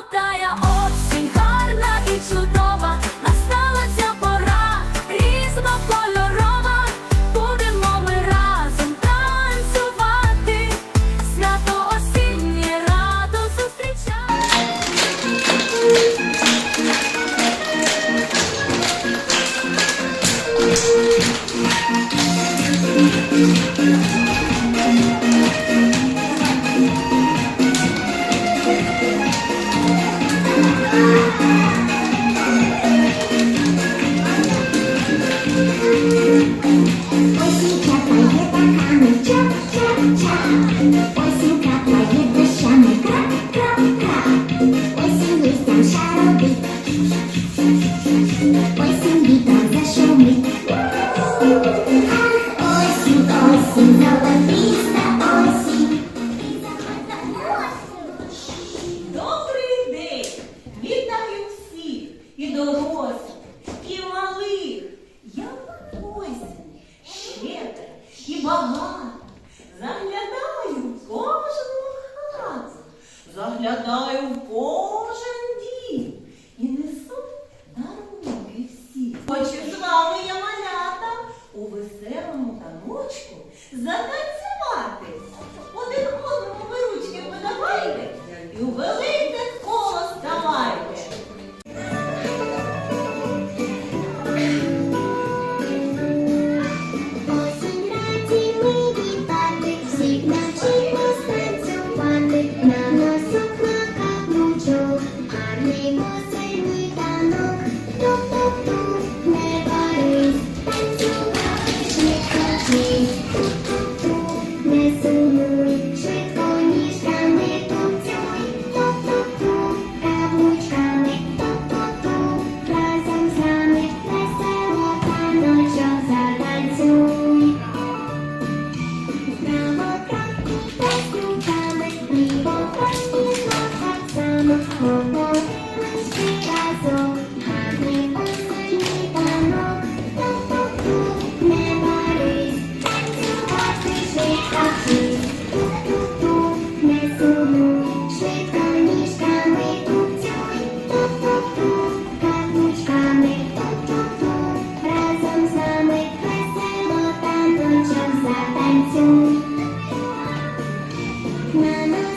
жовтая осінь, гарна і чудова, настала ця пора, різнокольорова, будемо ми разом танцювати, свято осіннє радо зустрічати. 我心飘飘，也当他们喳喳喳。我心飘飘，也当他们嘎嘎嘎。我心就像沙粒，我心里都在说没。Заглядаю в кожен дім і несу дарунки всі. Хочу з вами я малята у веселому таночку затанцювати. Один одному ви ручки подавайте і у Mama.